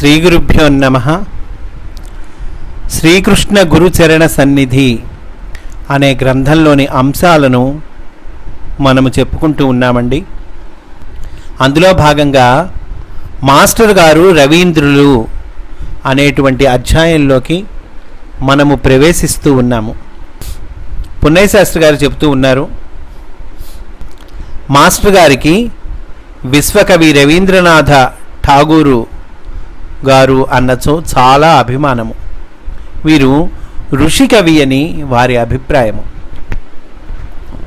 శ్రీ గురుభ్యో నమ. శ్రీకృష్ణ గురుచరణ సన్నిధి అనే గ్రంథంలోని అంశాలను మనము చెప్పుకుంటూ ఉన్నామండి. అందులో భాగంగా మాస్టర్ గారు రవీంద్రులు అనేటువంటి అధ్యాయంలోకి మనము ప్రవేశిస్తూ ఉన్నాము. పున్నయ్య శాస్త్రి గారు చెప్తూ ఉన్నారు మాస్టర్ గారికి విశ్వకవి రవీంద్రనాథ ఠాగూరు గారు అన్నచో చాలా అభిమానము. వీరు ఋషికవి అని వారి అభిప్రాయము.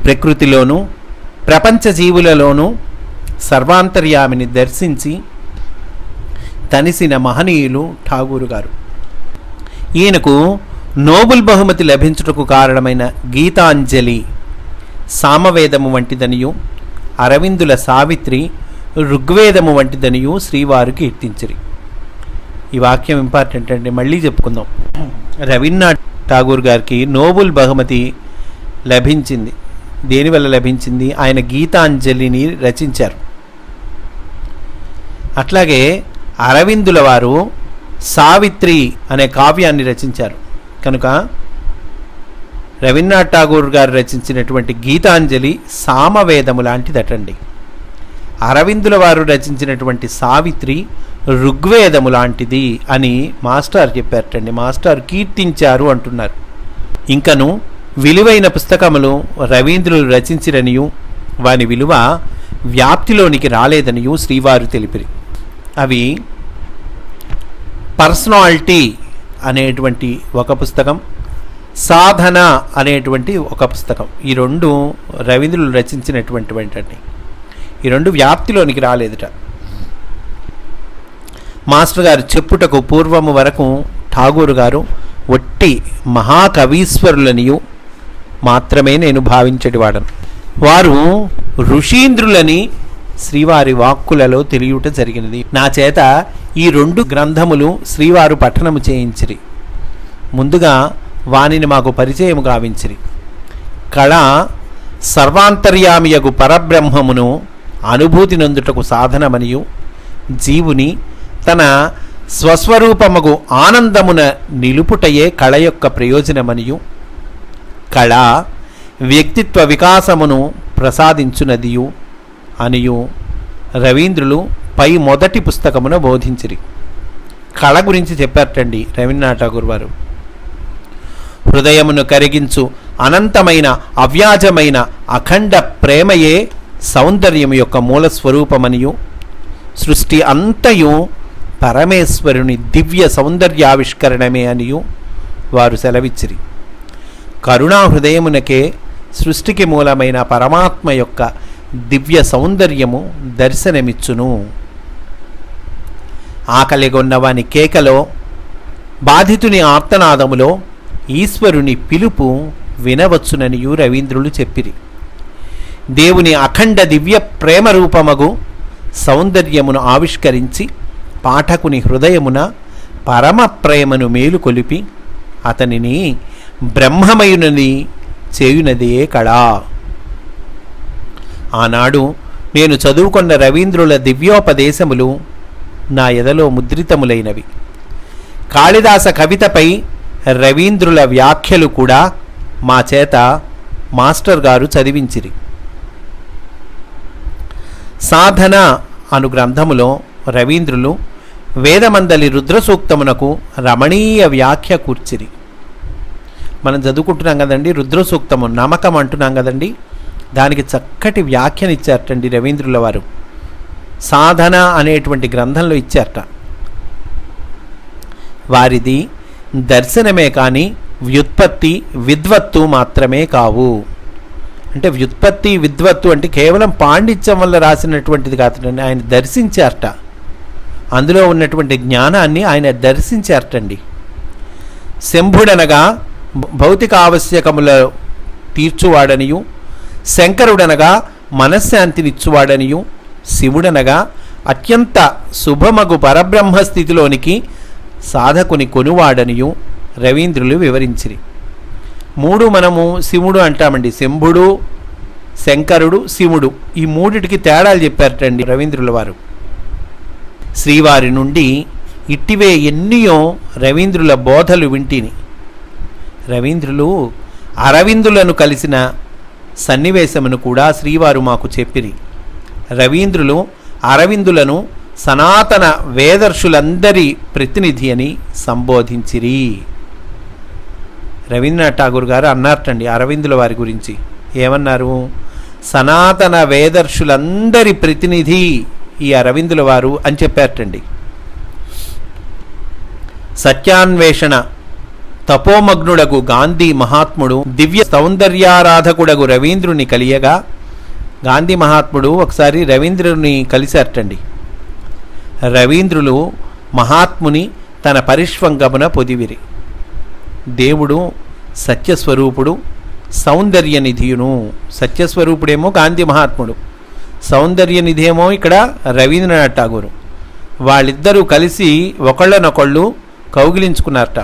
ప్రకృతిలోనూ ప్రపంచ జీవులలోనూ సర్వాంతర్యామిని దర్శించి తనిసిన మహనీయులు ఠాగూరు గారు. ఈయనకు నోబుల్ బహుమతి లభించుటకు కారణమైన గీతాంజలి సామవేదము వంటిదనియు అరవిందుల సావిత్రి ఋగ్వేదము వంటిదనియు శ్రీవారు కీర్తించిరి. ఈ వాక్యం ఇంపార్టెంట్ అండి. మళ్ళీ చెప్పుకుందాం. రవీంద్రనాథ్ ఠాగూర్ గారికి నోబుల్ బహుమతి లభించింది. దేనివల్ల లభించింది? ఆయన గీతాంజలిని రచించారు. అట్లాగే అరవిందుల వారు సావిత్రి అనే కావ్యాన్ని రచించారు. కనుక రవీంద్రనాథ్ ఠాగూర్ గారు రచించినటువంటి గీతాంజలి సామవేదము లాంటిదటండి. అరవిందుల వారు రచించినటువంటి సావిత్రి ఋగ్వేదము లాంటిది అని మాస్టర్ చెప్పారటండి. మాస్టర్ కీర్తించారు అంటున్నారు. ఇంకను విలువైన పుస్తకములు రవీంద్రులు రచించిరనియు వాని విలువ వ్యాప్తిలోనికి రాలేదనియు శ్రీవారు తెలిపిరి. అవి పర్సనాలిటీ అనేటువంటి ఒక పుస్తకం సాధన అనేటువంటి ఒక పుస్తకం. ఈ రెండు రవీంద్రులు రచించినటువంటివంటండి. ఈ రెండు వ్యాప్తిలోనికి రాలేదుట. మాస్టర్ గారు చెప్పుటకు పూర్వము వరకు ఠాగూర్ గారు ఒట్టి మహాకవీశ్వరులనియు మాత్రమే నేను భావించేటివాడను. వారు ఋషీంద్రులని శ్రీవారి వాక్కులలో తెలియుట జరిగినది. నా చేత ఈ రెండు గ్రంథములు శ్రీవారు పఠనము చేయించిరి. ముందుగా వానిని మాకు పరిచయం గావించిరి. కళ సర్వాంతర్యామియగు పరబ్రహ్మమును అనుభూతి నందుటకు సాధనమనియు. జీవుని తన స్వస్వరూపముగు ఆనందమున నిలుపుటయే కళ యొక్క ప్రయోజనమనియు. కళ వ్యక్తిత్వ వికాసమును ప్రసాదించునదియు అనియు రవీంద్రులు పై మొదటి పుస్తకమున బోధించిరి. కళ గురించి చెప్పారటండి రవీంద్రనాథ్ ఠాగూర్ వారు. హృదయమును కరిగించు అనంతమైన అవ్యాజమైన అఖండ ప్రేమయే సౌందర్యం యొక్క మూల స్వరూపమనియు. సృష్టి అంతయు పరమేశ్వరుని దివ్య సౌందర్యావిష్కరణమే అనియు వారు సెలవిచ్చిరి. కరుణా హృదయమునకే సృష్టికి మూలమైన పరమాత్మ యొక్క దివ్య సౌందర్యము దర్శనమిచ్చును. ఆకలిగొన్నవాని కేకలో బాధితుని ఆర్తనాదములో ఈశ్వరుని పిలుపు వినవచ్చుననియు రవీంద్రులు చెప్పిరి. దేవుని అఖండ దివ్య ప్రేమ రూపమగు సౌందర్యమును ఆవిష్కరించి పాఠకుని హృదయమున పరమ ప్రేమను మేలుకొలిపి అతనిని బ్రహ్మమయునని చేయునదే కళా. ఆనాడు నేను చదువుకున్న రవీంద్రుల దివ్యోపదేశములు నా ఎదలో ముద్రితములైనవి. కాళిదాస కవితపై రవీంద్రుల వ్యాఖ్యలు కూడా మా చేత మాస్టర్ గారు చదివించిరి. సాధన అను గ్రంథములో రవీంద్రులు వేదమందలి రుద్రసూక్తమునకు రమణీయ వ్యాఖ్య కూర్చిరి. మనం చదువుకుంటున్నాం కదండి రుద్రసూక్తము నమ్మకం అంటున్నాం కదండి. దానికి చక్కటి వ్యాఖ్యనిచ్చారటండి రవీంద్రుల వారు. సాధన అనేటువంటి గ్రంథంలో ఇచ్చారట. వారిది దర్శనమే కానీ వ్యుత్పత్తి విద్వత్తు మాత్రమే కావు. అంటే వ్యుత్పత్తి విద్వత్తు అంటే కేవలం పాండిత్యం వల్ల రాసినటువంటిది కాదండి ఆయన దర్శించారట. అందులో ఉన్నటువంటి జ్ఞానాన్ని ఆయన దర్శించారటండి. శంభుడనగా భౌతిక ఆవశ్యకముల తీర్చువాడనియు శంకరుడనగా మనశ్శాంతినిచ్చువాడనియు శివుడనగా అత్యంత శుభమగు పరబ్రహ్మ స్థితిలోనికి సాధకుని కొనువాడనియు రవీంద్రులు వివరించిరి. మూడు మనము శివుడు అంటామండి. శంభుడు శంకరుడు శివుడు ఈ మూడిటికి తేడాలు చెప్పారటండి రవీంద్రుల వారు. శ్రీవారి నుండి ఇట్టివే ఎన్నియో రవీంద్రుల బోధలు వింటిని. రవీంద్రులు అరవిందులను కలిసిన సన్నివేశమును కూడా శ్రీవారు మాకు చెప్పిరి. రవీంద్రులు అరవిందులను సనాతన వేదర్షులందరి ప్రతినిధి అని సంబోధించిరి. రవీంద్రనాథ్ ఠాగూర్ గారు అన్నారటండి అరవిందుల వారి గురించి. ఏమన్నారు? సనాతన వేదర్షులందరి ప్రతినిధి ఈ అరవిందుల వారు అని చెప్పారటండి. సత్యాన్వేషణ తపోమగ్నుడగు గాంధీ మహాత్ముడు దివ్య సౌందర్యారాధకుడగు రవీంద్రుని కలియగా గాంధీ మహాత్ముడు ఒకసారి రవీంద్రుని కలిశారటండి. రవీంద్రులు మహాత్ముని తన పరిష్వంగమున పొదివిరి. దేవుడు సత్యస్వరూపుడు సౌందర్య నిధియును సత్యస్వరూపుడేమో గాంధీ మహాత్ముడు. సౌందర్య నిధేమో ఇక్కడ రవీంద్రనాథ్ ఠాగూరు. వాళ్ళిద్దరూ కలిసి ఒకళ్ళనొకళ్ళు కౌగిలించుకున్నారట.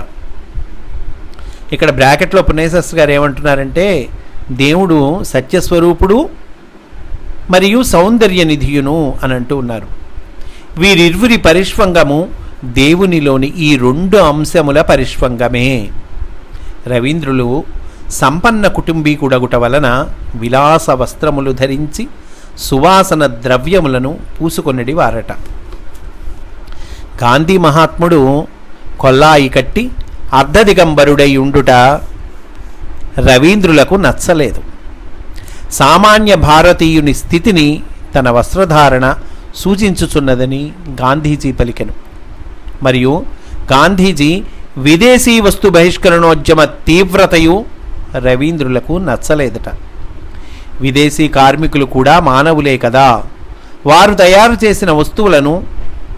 ఇక్కడ బ్రాకెట్లో పునేశస్ గారు ఏమంటున్నారంటే దేవుడు సత్యస్వరూపుడు మరియు సౌందర్య నిధియును అని అంటూ ఉన్నారు. వీరిరువురి పరిష్వంగము దేవునిలోని ఈ రెండు అంశముల పరిష్వంగమే. రవీంద్రులు సంపన్న కుటుంబీకుడగుట వలన విలాస వస్త్రములు ధరించి సువాసన ద్రవ్యములను పూసుకొనిడి వారట. గాంధీ మహాత్ముడు కొల్లాయి కట్టి అర్ధదిగంబరుడై ఉండుట రవీంద్రులకు నచ్చలేదు. సామాన్య భారతీయుని స్థితిని తన వస్త్రధారణ సూచించుచున్నదని గాంధీజీ పలికెను. మరియు గాంధీజీ విదేశీ వస్తు బహిష్కరణోద్యమ తీవ్రతయు రవీంద్రులకు నచ్చలేదట. విదేశీ కార్మికులు కూడా మానవులే కదా. వారు తయారు చేసిన వస్తువులను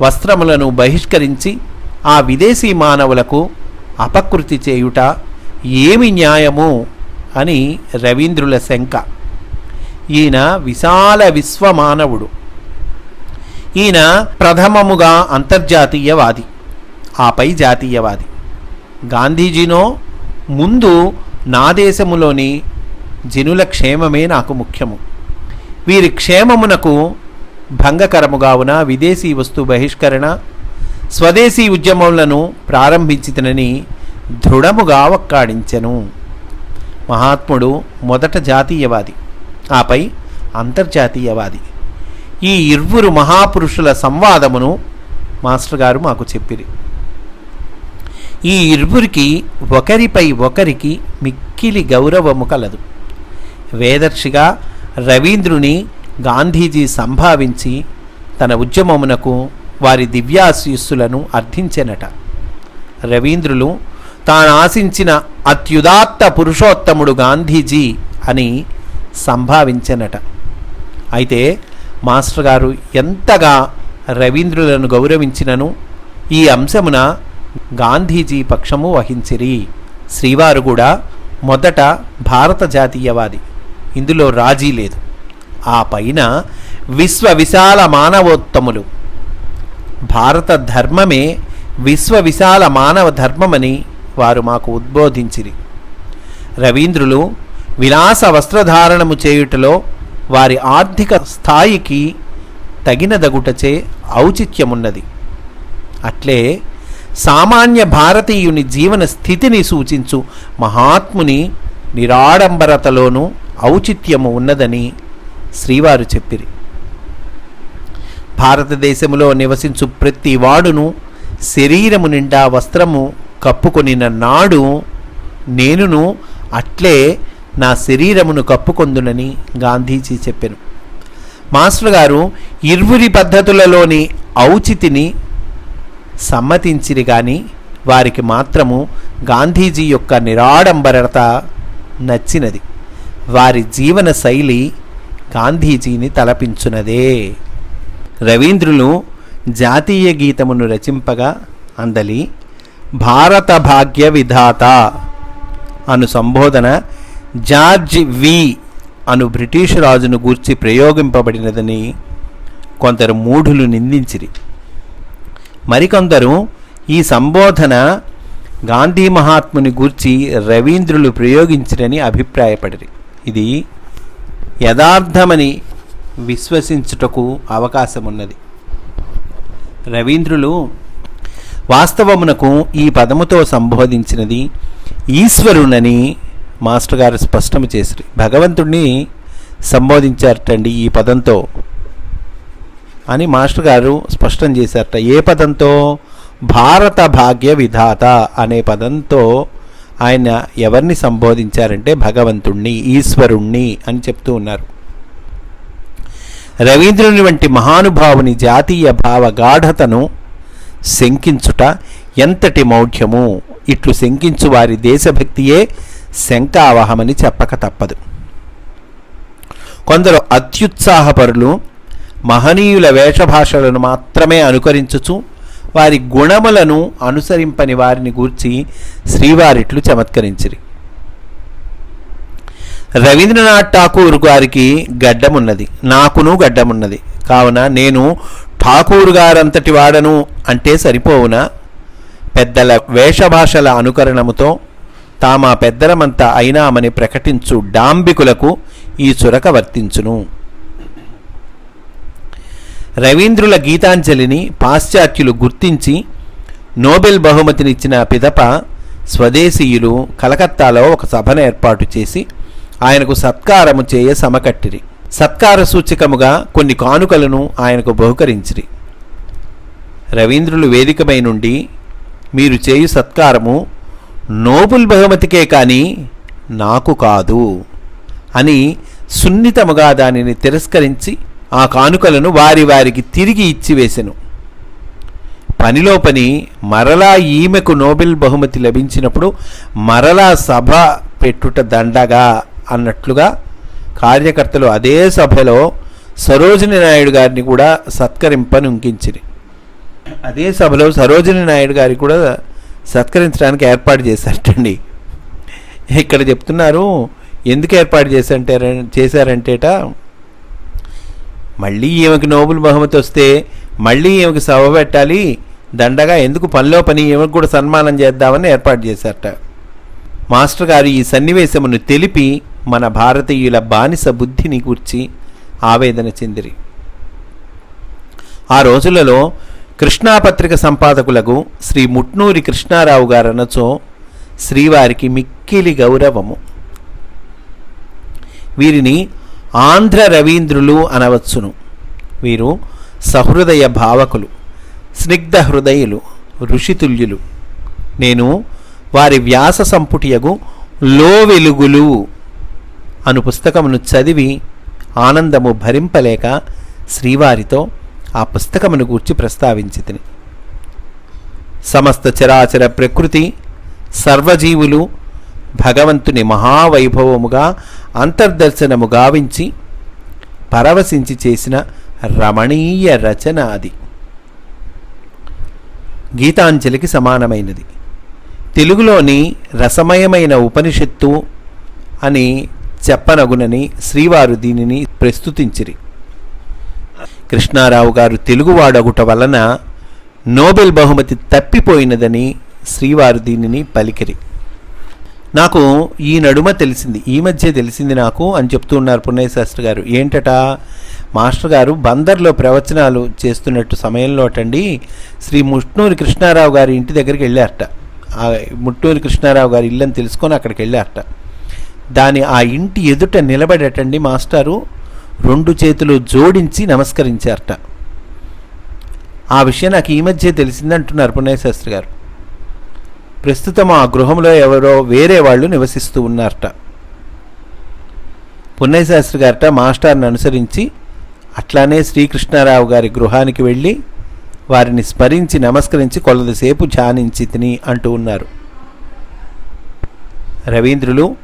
వస్త్రములను బహిష్కరించి ఆ విదేశీ మానవులకు అపకృతి చేయుట ఏమి న్యాయము? అని రవీంద్రుల శంక. ఈయన విశాల విశ్వమానవుడు. ఈయన ప్రథమముగా అంతర్జాతీయవాది. ఆపై జాతీయవాది. గాంధీజీనో ముందు నా దేశములోని జనుల క్షేమమే నాకు ముఖ్యము. వీరి క్షేమమునకు భంగకరముగావున విదేశీ వస్తు బహిష్కరణ స్వదేశీ ఉద్యమములను ప్రారంభించితనని దృఢముగా ఒక్కాడించెను మహాత్ముడు మొదట జాతీయవాది ఆపై అంతర్జాతీయవాది. ఈ ఇరువురు మహాపురుషుల సంవాదమును మాస్టర్ గారు మాకు చెప్పిరి. ఈ ఇరువురికి ఒకరిపై ఒకరికి మిక్కిలి గౌరవము కలదు. వేదర్శిగా రవీంద్రుని గాంధీజీ సంభావించి తన ఉద్యమమునకు వారి దివ్యాశీస్సులను అర్థించెనట. రవీంద్రులు తాను ఆశించిన అత్యుదాత్త పురుషోత్తముడు గాంధీజీ అని సంభావించెనట. అయితే మాస్టర్ గారు ఎంతగా రవీంద్రులను గౌరవించినను ఈ అంశమున గాంధీజీ పక్షము వహించిరి. శ్రీవారు కూడా మొదట భారత జాతీయవాది. ఇందులో రాజీ లేదు. ఆ పైన విశ్వ విశాల మానవోత్తములు భారత ధర్మమే విశ్వ విశాల మానవ ధర్మమని వారు మాకు ఉద్బోధించిరి. రవీంద్రులు విలాస వస్త్రధారణము చేయుటలో వారి ఆర్థిక స్థాయికి తగినదగుటచే ఔచిత్యమున్నది. అట్లే సామాన్య భారతీయుని జీవన స్థితిని సూచించు మహాత్ముని నిరాడంబరతలోనూ ఔచిత్యము ఉన్నదని శ్రీవారు చెప్పిరి. భారతదేశములో నివసించు ప్రతి వాడును శరీరము నిండా వస్త్రము కప్పుకొనిన నాడు నేనును అట్లే నా శరీరమును కప్పుకొందునని గాంధీజీ చెప్పాను. మాస్టర్ గారు ఇరువురి పద్ధతులలోని ఔచితిని సమ్మతించిరి కానీ వారికి మాత్రము గాంధీజీ యొక్క నిరాడంబరత నచ్చినది. వారి జీవన శైలి గాంధీజీని తలపించునదే. రవీంద్రులు జాతీయ గీతమును రచింపగా అందలి భారత భాగ్య విధాత అను సంబోధన జార్జ్ వి అను బ్రిటిష్ రాజును గూర్చి ప్రయోగింపబడినదని కొందరు మూఢులు నిందించిరి. మరికొందరు ఈ సంబోధన గాంధీ మహాత్ముని గూర్చి రవీంద్రులు ప్రయోగించిరని అభిప్రాయపడిరి. ఇది యథార్థమని విశ్వసించుటకు అవకాశం ఉన్నది రవీంద్రులు వాస్తవమునకు ఈ పదముతో సంబోధించినది ఈశ్వరునని మాస్టర్ గారు స్పష్టం చేశారు భగవంతుణ్ణి సంబోధించారటండి ఈ పదంతో అని మాస్టర్ గారు స్పష్టం చేశారట. ఏ పదంతో? భారత భాగ్య విధాత అనే పదంతో ఆయన ఎవరిని సంబోధించారంటే భగవంతుణ్ణి ఈశ్వరుణ్ణి అని చెప్తూ ఉన్నారు. రవీంద్రుని వంటి మహానుభావుని జాతీయ భావ గాఢతను శంకించుట ఎంతటి మౌఢ్యము? ఇట్లు శంకించు వారి దేశభక్తియే శంకావహమని చెప్పక తప్పదు. కొందరు అత్యుత్సాహపరులు మహనీయుల వేషభాషలను మాత్రమే అనుకరించుచు వారి గుణములను అనుసరింపని వారిని గూర్చి శ్రీవారిట్లు చమత్కరించిరి. రవీంద్రనాథ్ ఠాకూర్ గారికి గడ్డమున్నది. నాకును గడ్డమున్నది. కావున నేను ఠాకూర్ గారంతటి వాడను అంటే సరిపోవున? పెద్దల వేషభాషల అనుకరణముతో తామా పెద్దలమంతా అయినామని ప్రకటించు డాంబికులకు ఈ చురక వర్తించును. రవీంద్రుల గీతాంజలిని పాశ్చాత్యులు గుర్తించి నోబెల్ బహుమతినిచ్చిన పిదప స్వదేశీయులు కలకత్తాలో ఒక సభను ఏర్పాటు చేసి ఆయనకు సత్కారము చేయ సమకట్టిరి. సత్కార సూచకముగా కొన్ని కానుకలను ఆయనకు బహుకరించిరి. రవీంద్రులు వేదికపై నుండి మీరు చేయు సత్కారము నోబుల్ బహుమతికే కానీ నాకు కాదు అని సున్నితముగా దానిని తిరస్కరించి ఆ కానుకలను వారి వారికి తిరిగి ఇచ్చివేసెను పనిలో పని మరలా ఈమెకు నోబెల్ బహుమతి లభించినప్పుడు మరలా సభ పెట్టుట దండగా అన్నట్లుగా కార్యకర్తలు అదే సభలో సరోజిని నాయుడు గారిని కూడా సత్కరింపని ఉంకించిరి. అదే సభలో సరోజిని నాయుడు గారికి కూడా సత్కరించడానికి ఏర్పాటు చేశారటండి. ఇక్కడ చెప్తున్నారు ఎందుకు ఏర్పాటు చేశారంటే చేశారంటేట మళ్ళీ ఈమెకి నోబుల్ బహుమతి వస్తే మళ్ళీ ఈమెకి సభ పెట్టాలి. దండగా ఎందుకు పనిలో పని ఈమెకు కూడా సన్మానం చేద్దామని ఏర్పాటు చేశారట. మాస్టర్ గారు ఈ సన్నివేశమును తెలిపి మన భారతీయుల బానిస బుద్ధిని గూర్చి ఆవేదన చెందిరి. ఆ రోజులలో కృష్ణాపత్రిక సంపాదకులకు శ్రీ ముట్నూరి కృష్ణారావు గారనచో శ్రీవారికి మిక్కిలి గౌరవము. వీరిని ఆంధ్ర రవీంద్రులు అనవచ్చును. వీరు సహృదయ భావకులు స్నిగ్ధ హృదయులు ఋషితుల్యులు నేను వారి వ్యాస సంపుటియగు లో వెలుగులు అను పుస్తకమును చదివి ఆనందము భరింపలేక శ్రీవారితో ఆ పుస్తకమును గూర్చి ప్రస్తావించితిని. సమస్త చరాచర ప్రకృతి సర్వజీవులు భగవంతుని మహావైభవముగా అంతర్దర్శనము గావించి పరవశించి చేసిన రమణీయ రచన అది. గీతాంజలికి సమానమైనది. తెలుగులోని రసమయమైన ఉపనిషత్తు అని చెప్పనగునని శ్రీవారు దీనిని ప్రస్తుతించిరి. కృష్ణారావు గారు తెలుగువాడగుట వలన నోబెల్ బహుమతి తప్పిపోయినదని శ్రీవారు దీనిని పలికిరి. నాకు ఈ నడుమ తెలిసింది ఈ మధ్య తెలిసింది నాకు అని చెప్తూ ఉన్నారు పున్నయ్య శాస్త్రి గారు. ఏంటట? మాస్టర్ గారు బందర్లో ప్రవచనాలు చేస్తున్నట్టు సమయంలో అటండి. శ్రీ ముట్నూరి కృష్ణారావు గారి ఇంటి దగ్గరికి వెళ్ళారట. ఆ ముట్నూరి కృష్ణారావు గారి ఇల్లని తెలుసుకొని అక్కడికి వెళ్ళారట. దాని ఆ ఇంటి ఎదుట నిలబడేటండి మాస్టారు. రెండు చేతులు జోడించి నమస్కరించారట. ఆ విషయం నాకు ఈ మధ్య తెలిసింది అంటున్నారు పున్నయ్య శాస్త్రి గారు. ప్రస్తుతం ఆ గృహంలో ఎవరో వేరే వాళ్ళు నివసిస్తూ ఉన్నారట. పున్నయశాస్త్రి గారట మాస్టర్ని అనుసరించి అట్లానే శ్రీకృష్ణారావు గారి గృహానికి వెళ్ళి వారిని స్మరించి నమస్కరించి కొలదిసేపు ధ్యానించి తిని అంటూ ఉన్నారు. రవీంద్రులు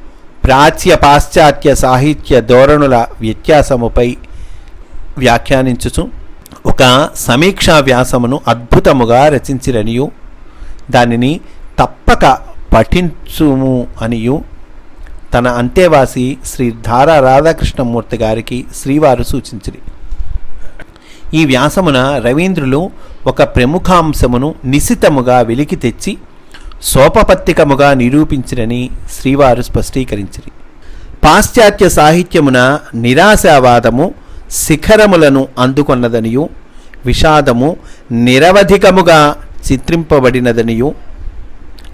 ప్రాచ్య పాశ్చాత్య సాహిత్య ధోరణుల వ్యత్యాసముపై వ్యాఖ్యానించుచు ఒక సమీక్షా వ్యాసమును అద్భుతముగా రచించిరనియు. దానిని తప్పక పఠించుము అనియు. తన అంతేవాసి శ్రీ ధారా రాధాకృష్ణమూర్తి గారికి శ్రీవారు సూచించిరి. ఈ వ్యాసమున రవీంద్రులు ఒక ప్రముఖాంశమును నిశితముగా వెలికి తెచ్చి సోపపత్తికముగా నిరూపించిరని శ్రీవారు స్పష్టీకరించిరి. పాశ్చాత్య సాహిత్యమున నిరాశావాదము శిఖరములను అందుకొన్నదనియు విషాదము నిరవధికముగా చిత్రింపబడినదనియు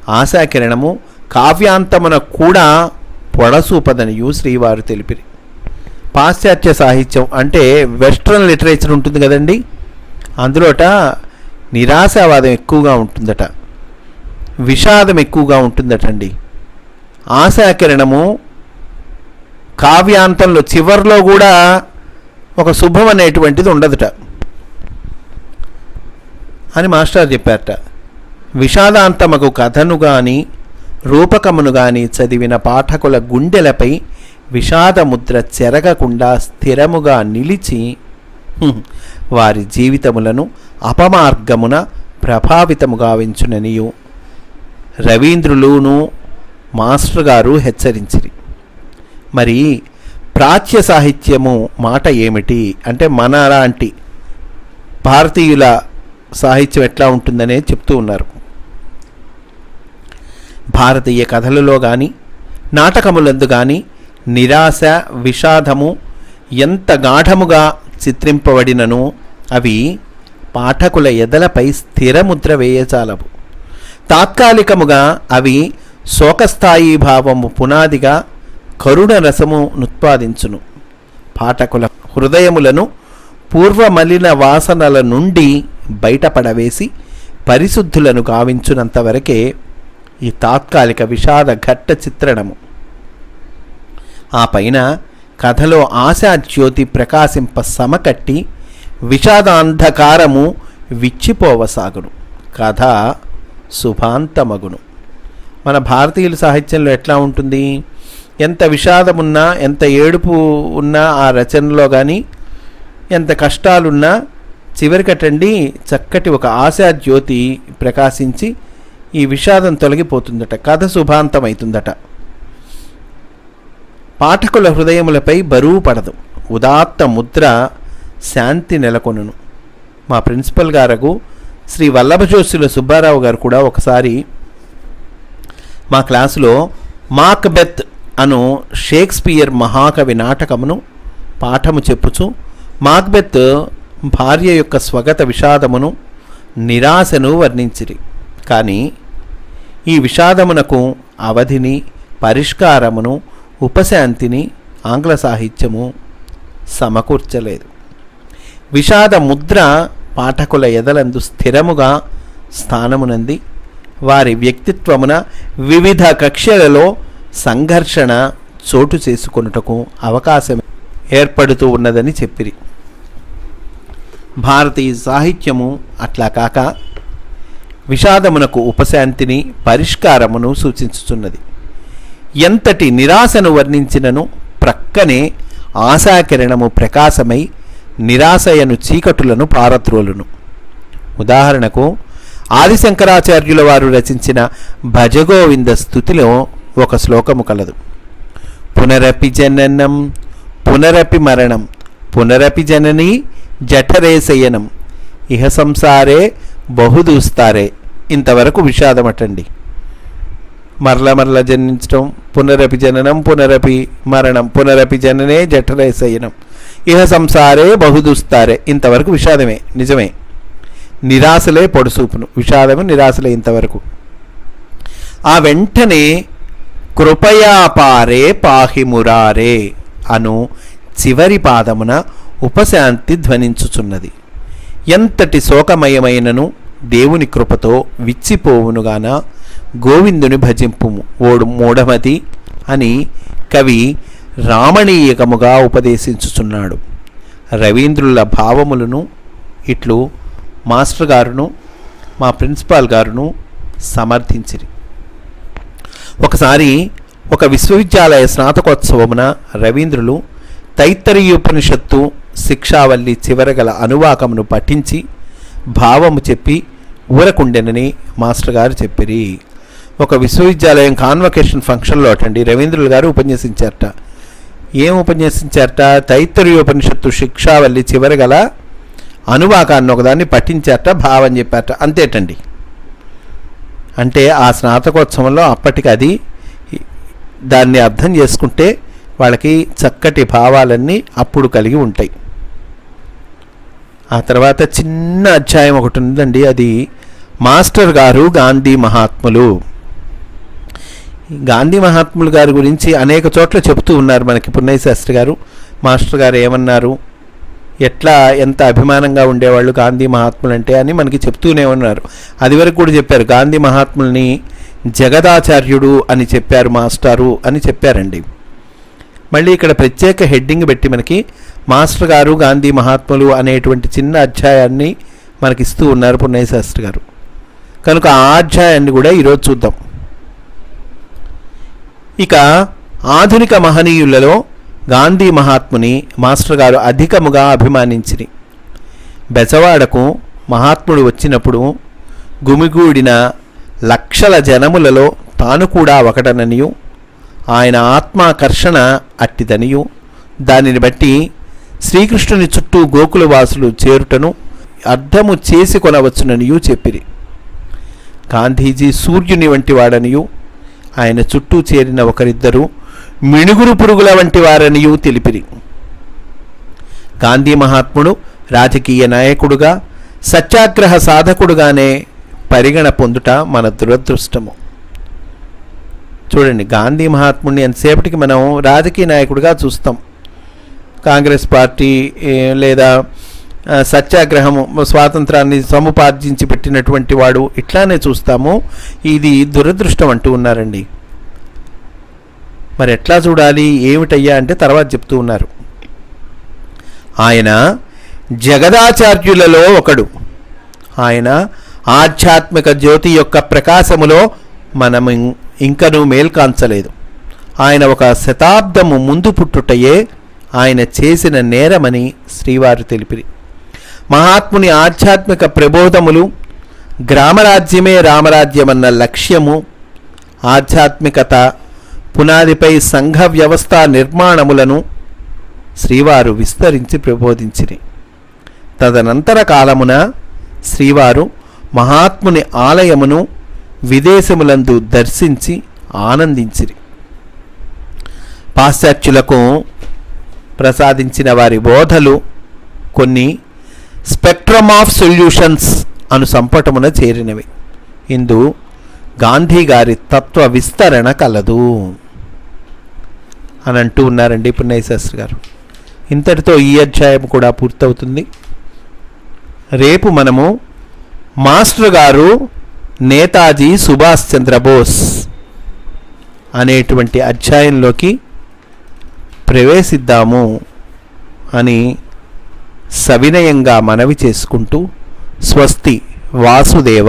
ఆశాకిరణము కావ్యాంతమున కూడా పొడసూపదనియు శ్రీవారు తెలిపిరి. పాశ్చాత్య సాహిత్యం అంటే వెస్ట్రన్ లిటరేచర్ ఉంటుంది కదండి? అందులోట నిరాశావాదం ఎక్కువగా ఉంటుందట. విషాదం ఎక్కువగా ఉంటుందటండి. ఆశాకిరణము కావ్యాంతంలో చివర్లో కూడా ఒక శుభం అనేటువంటిది ఉండదుట. అని మాస్టర్ చెప్పారట. విషాదాంతమగు కథను గాని రూపకమును గాని చదివిన పాఠకుల గుండెలపై విషాదముద్ర చెరగకుండా స్థిరముగా నిలిచి వారి జీవితములను అపమార్గమున ప్రభావితముగా వించుననియు రవీంద్రులును మాస్టర్ గారు హెచ్చరించిరి. మరి ప్రాచ్య సాహిత్యము మాట ఏమిటి? అంటే మన లాంటి భారతీయుల సాహిత్యం ఎట్లా ఉంటుందనే చెప్తూ ఉన్నారు. భారతీయ కథలలో కానీ నాటకములందు కానీ నిరాశ విషాదము ఎంత గాఢముగా చిత్రింపబడినను అవి పాఠకుల ఎదలపై స్థిరముద్ర వేయచాలవు తాత్కాలికముగా అవి శోకస్థాయి భావము పునాదిగా కరుణ రసము నుత్పాదించును. పాఠకుల హృదయములను పూర్వమలిన వాసనల నుండి బయటపడవేసి పరిశుద్ధులను గావించునంతవరకే ఈ తాత్కాలిక విషాద ఘట్ట చిత్రణము. ఆ పైన కథలో ఆశాజ్యోతి ప్రకాశింప సమకట్టి విషాదాంధకారము విచ్చిపోవసాగును. కథ శుభాంతమగును. మన భారతీయుల సాహిత్యంలో ఎట్లా ఉంటుంది? ఎంత విషాదమున్నా ఎంత ఏడుపు ఉన్నా ఆ రచనలో కానీ ఎంత కష్టాలున్నా చివరికటండి చక్కటి ఒక ఆశాజ్యోతి ప్రకాశించి ఈ విషాదం తొలగిపోతుందట కథ శుభాంతమవుతుందట పాఠకుల హృదయములపై బరువు పడదు ఉదాత్త ముద్ర శాంతి నెలకొనును. మా ప్రిన్సిపల్ గారకు శ్రీ వల్లభజోషుల సుబ్బారావు గారు కూడా ఒకసారి మా క్లాసులో మాక్బెత్ అను షేక్స్పియర్ మహాకవి నాటకమును పాఠము చెప్పుచు మాక్బెత్ భార్య యొక్క స్వగత విషాదమును నిరాశను వర్ణించిరి. కానీ ఈ విషాదమునకు అవధిని పరిష్కారమును ఉపశాంతిని ఆంగ్ల సాహిత్యము సమకూర్చలేదు. విషాద ముద్ర పాఠకుల ఎదలందు స్థిరముగా స్థానమునంది. వారి వ్యక్తిత్వమున వివిధ కక్ష్యలలో సంఘర్షణ చోటు చేసుకొనుటకు అవకాశం ఏర్పడుతూ ఉన్నదని చెప్పిరి. భారతీయ సాహిత్యము అట్లా కాక విషాదమునకు ఉపశాంతిని పరిష్కారమును సూచించుచున్నది. ఎంతటి నిరాశను వర్ణించినను ప్రక్కనే ఆశాకిరణము ప్రకాశమై నిరాశయను చీకటులను పారత్రోలును ఉదాహరణకు ఆదిశంకరాచార్యుల వారు రచించిన భజగోవింద స్థుతిలో ఒక శ్లోకము కలదు. పునరపి జననం పునరపి మరణం పునరపి జనని జఠరేశయనం ఇహ సంసారే బహుదూస్తారే ఇంతవరకు విషాదమటండి మరల మరల జన్మించడం పునరపి జననం పునరపి మరణం పునరపి జననే జఠరేశయనం ఇహ సంసారే బహుదూస్తారే ఇంతవరకు విషాదమే నిజమే. నిరాశలే పొడుసూపును. విషాదము నిరాశలే ఇంతవరకు. ఆ వెంటనే కృపయాపారే పాహిమురారే అను చివరి పాదమున ఉపశాంతి ధ్వనించుచున్నది. ఎంతటి శోకమయమైనను దేవుని కృపతో విచ్చిపోవునుగాన? గోవిందుని భజింపుము ఓడు మూఢమతి అని కవి రామణీయకముగా ఉపదేశించుచున్నాడు. రవీంద్రుల భావములను ఇట్లు మాస్టర్ గారును మా ప్రిన్సిపాల్ గారును సమర్థించిరి. ఒకసారి ఒక విశ్వవిద్యాలయ స్నాతకోత్సవమున రవీంద్రులు తైత్తరీయోపనిషత్తు శిక్షావల్లి చివరగల అనువాకమును పఠించి భావము చెప్పి ఊరకుండెనని మాస్టర్ గారు చెప్పిరి. ఒక విశ్వవిద్యాలయం కాన్వకేషన్ ఫంక్షన్లో అటండి. రవీంద్రులు గారు ఉపన్యసించారట. ఏం ఉపన్యసించారట? తైత్తరీయోపనిషత్తు శిక్షావల్లి చివరగల అనువాకాన్ని ఒకదాన్ని పఠించారట భావం చెప్పారట. అంతేటండి. అంటే ఆ స్నాతకోత్సవంలో అప్పటికి అది దాన్ని అర్థం చేసుకుంటే వాళ్ళకి చక్కటి భావాలన్నీ అప్పుడు కలిగి ఉంటాయి. ఆ తర్వాత చిన్న అధ్యాయం ఒకటి ఉందండి. అది మాస్టర్ గారు గాంధీ మహాత్ములు. గాంధీ మహాత్ములు గారి గురించి అనేక చోట్ల చెబుతూ ఉన్నారు మనకి పున్నయ్య శాస్త్రి గారు. మాస్టర్ గారు ఏమన్నారు? ఎట్లా ఎంత అభిమానంగా ఉండేవాళ్ళు గాంధీ మహాత్ములు అంటే అని మనకి చెప్తూనే ఉన్నారు. అది వరకు కూడా చెప్పారు. గాంధీ మహాత్ముల్ని జగదాచార్యుడు అని చెప్పారు మాస్టారు అని చెప్పారండి. మళ్ళీ ఇక్కడ ప్రత్యేక హెడ్డింగ్ పెట్టి మనకి మాస్టర్ గారు గాంధీ మహాత్ములు అనేటువంటి చిన్న అధ్యాయాన్ని మనకి ఇస్తూ ఉన్నారు పున్నయ్య శాస్త్రి గారు. కనుక ఆ అధ్యాయాన్ని కూడా ఈరోజు చూద్దాం. ఇక ఆధునిక మహనీయులలో గాంధీ మహాత్ముని మాస్టర్ గారు అధికముగా అభిమానించిరి. బెజవాడకు మహాత్ముడు వచ్చినప్పుడు గుమిగూడిన లక్షల జనములలో తాను కూడా ఒకటననియు ఆయన ఆత్మాకర్షణ అట్టిదనియు. దానిని బట్టి శ్రీకృష్ణుని చుట్టూ గోకులవాసులు చేరుటను అర్థము చేసి కొనవచ్చుననియూ చెప్పిరి. గాంధీజీ సూర్యుని వంటి వాడనియు ఆయన చుట్టూ చేరిన ఒకరిద్దరు మిణుగురు పురుగుల వంటి వారనియు తెలిపిరి. గాంధీ మహాత్ముడు రాజకీయ నాయకుడుగా సత్యాగ్రహ సాధకుడుగానే పరిగణ పొందుట మన దురదృష్టము. చూడండి గాంధీ మహాత్ముడిని ఎంతసేపటికి మనం రాజకీయ నాయకుడిగా చూస్తాం. కాంగ్రెస్ పార్టీ లేదా సత్యాగ్రహము స్వాతంత్రాన్ని సముపార్జించి పెట్టినటువంటి వాడు ఇట్లానే చూస్తాము. ఇది దురదృష్టం అంటూ ఉన్నారండి. మరి ఎట్లా చూడాలి ఏమిటయ్యా అంటే తర్వాత చెప్తూ ఉన్నారు. ఆయన జగదాచార్యులలో ఒకడు. ఆయన ఆధ్యాత్మిక జ్యోతి యొక్క ప్రకాశములో మనము ఇంకనూ మేల్కాంచలేదు ఆయన ఒక శతాబ్దము ముందు పుట్టుటయే ఆయన చేసిన నేరమని శ్రీవారు తెలిపిరి. మహాత్ముని ఆధ్యాత్మిక ప్రబోధములు గ్రామరాజ్యమే రామరాజ్యమన్న లక్ష్యము ఆధ్యాత్మికత పునాదిపై సంఘ వ్యవస్థ నిర్మాణములను శ్రీవారు విస్తరించి ప్రబోధించిరి. తదనంతర కాలమున శ్రీవారు మహాత్ముని ఆలయమును విదేశములందు దర్శించి ఆనందించిరి. పాశ్చాత్యులకు ప్రసాదించిన వారి బోధలు కొన్ని స్పెక్ట్రమ్ ఆఫ్ సొల్యూషన్స్ అను సంపటమున చేరినవి. ఇందు గాంధీ గారి తత్వ విస్తరణ కలదు. అని అంటూ ఉన్నారండి పున్నయ్య శాస్త్రి గారు. ఇంతటితో ఈ అధ్యాయం కూడా పూర్తవుతుంది. రేపు మనము మాస్టర్ గారు నేతాజీ సుభాష్ చంద్రబోస్ అనేటువంటి అధ్యాయంలోకి ప్రవేశిద్దాము అని సవినయంగా మనవి చేసుకుంటూ స్వస్తి వాసుదేవ.